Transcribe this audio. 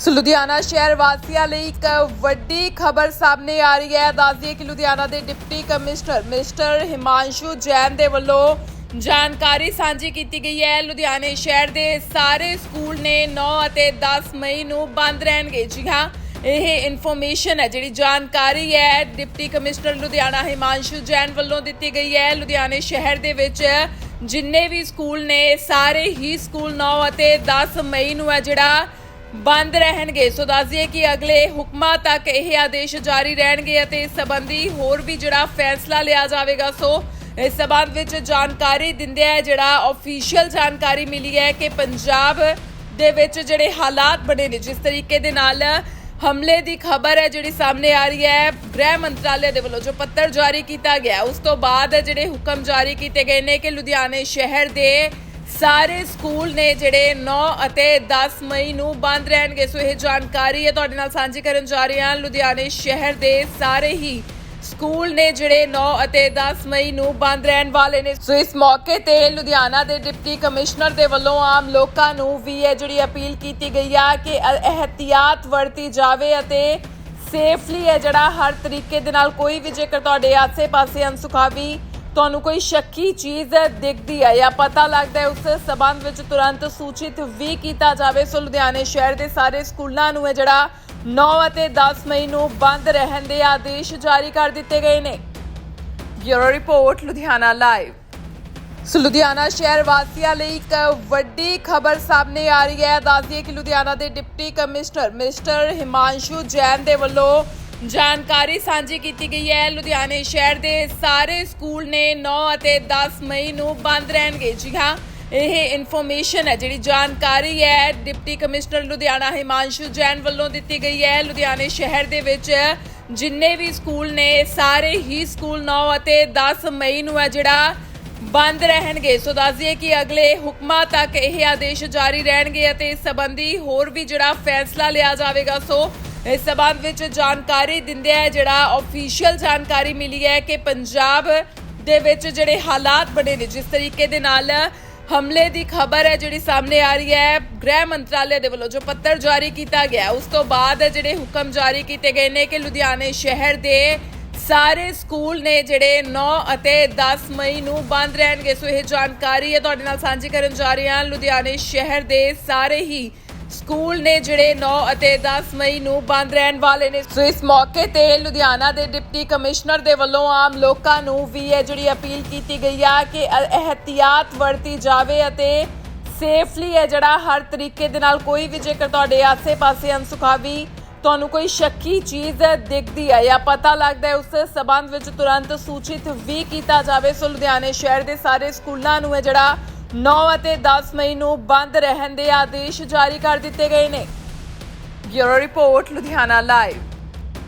ਸੋ ਲੁਧਿਆਣਾ ਸ਼ਹਿਰ ਵਾਸੀਆਂ ਲਈ ਇੱਕ ਵੱਡੀ ਖਬਰ ਸਾਹਮਣੇ ਆ ਰਹੀ ਹੈ। ਦੱਸ ਕਿ ਲੁਧਿਆਣਾ ਦੇ deputy commissioner mister Himanshu Jain ਦੇ ਵੱਲੋਂ ਜਾਣਕਾਰੀ ਸਾਂਝੀ ਕੀਤੀ ਗਈ ਹੈ। ਲੁਧਿਆਣੇ ਸ਼ਹਿਰ ਦੇ ਸਾਰੇ ਸਕੂਲ ਨੇ 9 ਅਤੇ 10 ਮਈ ਨੂੰ ਬੰਦ ਰਹਿਣਗੇ। ਜੀ ਹਾਂ, ਇਹ ਇਨਫੋਰਮੇਸ਼ਨ ਹੈ ਜਿਹੜੀ ਜਾਣਕਾਰੀ ਹੈ ਡਿਪਟੀ ਕਮਿਸ਼ਨਰ ਲੁਧਿਆਣਾ ਹਿਮਾਂਸ਼ੂ ਜੈਨ ਵੱਲੋਂ ਦਿੱਤੀ ਗਈ ਹੈ। ਲੁਧਿਆਣੇ ਸ਼ਹਿਰ ਦੇ ਵਿੱਚ ਜਿੰਨੇ ਵੀ ਸਕੂਲ ਨੇ, ਸਾਰੇ ਹੀ ਸਕੂਲ 9 ਅਤੇ 10 ਮਈ ਨੂੰ ਹੈ ਜਿਹੜਾ ਬੰਦ ਰਹਿਣਗੇ। ਸੋ ਦੱਸ ਦਈਏ ਕਿ ਅਗਲੇ ਹੁਕਮਾਂ ਤੱਕ ਇਹ ਆਦੇਸ਼ ਜਾਰੀ ਰਹਿਣਗੇ ਅਤੇ ਇਸ ਸੰਬੰਧੀ ਹੋਰ ਵੀ ਜਿਹੜਾ ਫੈਸਲਾ ਲਿਆ ਜਾਵੇਗਾ, ਸੋ ਇਸ ਸਬੰਧ ਵਿੱਚ ਜਾਣਕਾਰੀ ਦਿੰਦੇ ਆ, ਜਿਹੜਾ ਅਫੀਸ਼ੀਅਲ ਜਾਣਕਾਰੀ ਮਿਲੀ ਹੈ ਕਿ ਪੰਜਾਬ ਦੇ ਵਿੱਚ ਜਿਹੜੇ ਹਾਲਾਤ ਬਣੇ ਨੇ, ਜਿਸ ਤਰੀਕੇ ਦੇ ਨਾਲ ਹਮਲੇ ਦੀ ਖਬਰ ਹੈ ਜਿਹੜੀ ਸਾਹਮਣੇ ਆ ਰਹੀ ਹੈ, ਗ੍ਰਹਿ ਮੰਤਰਾਲੇ ਦੇ ਵੱਲੋਂ ਜੋ ਪੱਤਰ ਜਾਰੀ ਕੀਤਾ ਗਿਆ, ਉਸ ਤੋਂ ਬਾਅਦ ਜਿਹੜੇ ਹੁਕਮ ਜਾਰੀ ਕੀਤੇ ਗਏ ਨੇ ਕਿ ਲੁਧਿਆਣੇ ਸ਼ਹਿਰ ਦੇ ਸਾਰੇ ਸਕੂਲ ਨੇ ਜਿਹੜੇ 9 ਅਤੇ 10 ਮਈ ਨੂੰ ਬੰਦ ਰਹਿਣਗੇ। ਸੋ ਇਹ ਜਾਣਕਾਰੀ ਹੈ ਤੁਹਾਡੇ ਨਾਲ ਸਾਂਝੀ ਕਰਨ ਜਾ ਰਹੇ ਹਾਂ। ਲੁਧਿਆਣੇ ਸ਼ਹਿਰ ਦੇ ਸਾਰੇ ਹੀ ਸਕੂਲ ਨੇ ਜਿਹੜੇ 9 ਅਤੇ 10 ਮਈ ਨੂੰ ਬੰਦ ਰਹਿਣ ਵਾਲੇ ਨੇ। ਸੋ ਇਸ ਮੌਕੇ ਤੇ ਲੁਧਿਆਣਾ ਦੇ ਡਿਪਟੀ ਕਮਿਸ਼ਨਰ ਦੇ ਵੱਲੋਂ ਆਮ ਲੋਕਾਂ ਨੂੰ ਵੀ ਇਹ ਜਿਹੜੀ ਅਪੀਲ ਕੀਤੀ ਗਈ ਆ ਕਿ ਅ- ਇਹਤਿਆਤ ਵਰਤੀ ਜਾਵੇ ਅਤੇ ਸੇਫਲੀ ਹੈ ਜਿਹੜਾ ਹਰ ਤਰੀਕੇ ਦੇ ਨਾਲ ਕੋਈ ਵੀ ਜੇਕਰ ਤੁਹਾਡੇ ਆਸੇ-ਪਾਸੇ ਅਨਸੁਖਾਵੀ ਤੁਹਾਨੂੰ ਕੋਈ ਸ਼ੱਕੀ ਚੀਜ਼ ਦਿਖਦੀ ਹੈ ਜਾਂ ਪਤਾ ਲੱਗਦਾ ਹੈ, ਉਸ ਸਬੰਧ ਵਿੱਚ ਤੁਰੰਤ ਸੂਚਿਤ ਵੀ ਕੀਤਾ ਜਾਵੇ। ਸੋ ਲੁਧਿਆਣੇ ਸ਼ਹਿਰ ਦੇ ਸਾਰੇ ਸਕੂਲਾਂ ਨੂੰ ਹੈ ਜਿਹੜਾ 9 ਅਤੇ 10 ਮਈ ਨੂੰ ਬੰਦ ਰਹਿਣ ਦੇ ਆਦੇਸ਼ ਜਾਰੀ ਕਰ ਦਿੱਤੇ ਗਏ ਨੇ। Bureau report, Ludhiana live. So Ludhiana ਸ਼ਹਿਰ ਵਾਸੀਆਂ ਲਈ ਇੱਕ ਵੱਡੀ ਖਬਰ ਸਾਹਮਣੇ ਆ ਰਹੀ ਹੈ। ਦੱਸ ਕਿ ਲੁਧਿਆਣਾ ਦੇ deputy commissioner mister Himanshu Jain ਦੇ ਵੱਲੋਂ ਜਾਣਕਾਰੀ ਸਾਂਝੀ ਕੀਤੀ ਗਈ ਹੈ। ਲੁਧਿਆਣੇ ਸ਼ਹਿਰ ਦੇ ਸਾਰੇ ਸਕੂਲ ਨੇ 9 ਅਤੇ 10 ਮਈ ਨੂੰ ਬੰਦ ਰਹਿਣਗੇ। ਜੀ ਹਾਂ, ਇਹ ਇਨਫੋਰਮੇਸ਼ਨ ਹੈ ਜਿਹੜੀ ਜਾਣਕਾਰੀ ਹੈ। ਡਿਪਟੀ ਕਮਿਸ਼ਨਰ ਲੁਧਿਆਣਾ ਹਿਮਾਂਸ਼ੂ ਜੈਨ ਵੱਲੋਂ ਦਿੱਤੀ ਗਈ ਹੈ। ਲੁਧਿਆਣੇ ਸ਼ਹਿਰ ਦੇ ਵਿੱਚ ਜਿੰਨੇ ਵੀ ਸਕੂਲ ਨੇ, ਸਾਰੇ ਹੀ ਸਕੂਲ 9 ਅਤੇ 10 ਮਈ ਨੂੰ ਹੈ ਜਿਹੜਾ ਬੰਦ ਰਹਿਣਗੇ। ਸੋ ਦੱਸਦੀਏ ਕਿ ਅਗਲੇ ਹੁਕਮਾਂ ਤੱਕ ਇਹ ਆਦੇਸ਼ ਜਾਰੀ ਰਹਿਣਗੇ ਅਤੇ ਇਸ ਸੰਬੰਧੀ ਹੋਰ ਵੀ ਜਿਹੜਾ ਫੈਸਲਾ ਲਿਆ ਜਾਵੇਗਾ, ਸੋ ਇਸ ਸੰਬੰਧ ਵਿੱਚ ਜਾਣਕਾਰੀ ਦਿੰਦੇ ਆ, ਜਿਹੜਾ ਅਫੀਸ਼ੀਅਲ ਜਾਣਕਾਰੀ ਮਿਲੀ ਹੈ ਕਿ ਪੰਜਾਬ ਦੇ ਵਿੱਚ ਜਿਹੜੇ ਹਾਲਾਤ ਬਣੇ ਨੇ, ਜਿਸ ਤਰੀਕੇ ਦੇ ਨਾਲ ਹਮਲੇ ਦੀ ਖਬਰ ਹੈ ਜਿਹੜੀ ਸਾਹਮਣੇ ਆ ਰਹੀ ਹੈ, ਗ੍ਰਹਿ ਮੰਤਰਾਲੇ ਦੇ ਵੱਲੋਂ ਜੋ ਪੱਤਰ ਜਾਰੀ ਕੀਤਾ ਗਿਆ, ਉਸ ਤੋਂ ਬਾਅਦ ਜਿਹੜੇ ਹੁਕਮ ਜਾਰੀ ਕੀਤੇ ਗਏ ਨੇ ਕਿ ਲੁਧਿਆਣੇ ਸ਼ਹਿਰ ਦੇ ਸਾਰੇ ਸਕੂਲ ਨੇ ਜਿਹੜੇ 9 ਅਤੇ 10 ਮਈ ਨੂੰ ਬੰਦ ਰਹਿਣਗੇ। ਸੋ ਇਹ ਜਾਣਕਾਰੀ ਹੈ ਤੁਹਾਡੇ ਨਾਲ ਸਾਂਝੀ ਕਰਨ ਜਾ ਰਹੇ ਹਾਂ। ਲੁਧਿਆਣੇ ਸ਼ਹਿਰ ਦੇ ਸਾਰੇ ਹੀ ਸਕੂਲ ਨੇ ਜਿਹੜੇ 9 ਅਤੇ 10 ਮਈ ਨੂੰ ਬੰਦ ਰਹਿਣ ਵਾਲੇ ਨੇ। ਸੋ ਇਸ ਮੌਕੇ ਤੇ ਲੁਧਿਆਣਾ ਦੇ ਡਿਪਟੀ ਕਮਿਸ਼ਨਰ ਦੇ ਵੱਲੋਂ ਆਮ ਲੋਕਾਂ ਨੂੰ ਵੀ ਇਹ ਜਿਹੜੀ ਅਪੀਲ ਕੀਤੀ ਗਈ ਆ ਕਿ ਅ- ਇਹਤਿਆਤ ਵਰਤੀ ਜਾਵੇ ਅਤੇ ਸੇਫਲੀ ਹੈ ਜਿਹੜਾ ਹਰ ਤਰੀਕੇ ਦੇ ਨਾਲ ਕੋਈ ਵੀ ਜੇਕਰ ਤੁਹਾਡੇ ਆਸੇ-ਪਾਸੇ ਅਨਸੁਖਾਵੀ ਤੁਹਾਨੂੰ ਕੋਈ ਸ਼ੱਕੀ ਚੀਜ਼ ਦਿਖਦੀ ਹੈ ਜਾਂ ਪਤਾ ਲੱਗਦਾ ਹੈ ਉਸ ਸਬੰਧ ਵਿੱਚ ਤੁਰੰਤ ਸੂਚਿਤ ਵੀ ਕੀਤਾ ਜਾਵੇ। ਸੋ ਲੁਧਿਆਣੇ ਸ਼ਹਿਰ ਦੇ ਸਾਰੇ ਸਕੂਲਾਂ ਨੂੰ ਹੈ ਜਿਹੜਾ 9 ਅਤੇ 10 ਮਈ ਨੂੰ ਬੰਦ ਰਹਿਣ ਦੇ ਆਦੇਸ਼ ਜਾਰੀ ਕਰ ਦਿੱਤੇ ਗਏ ਨੇ। Bureau report, Ludhiana live.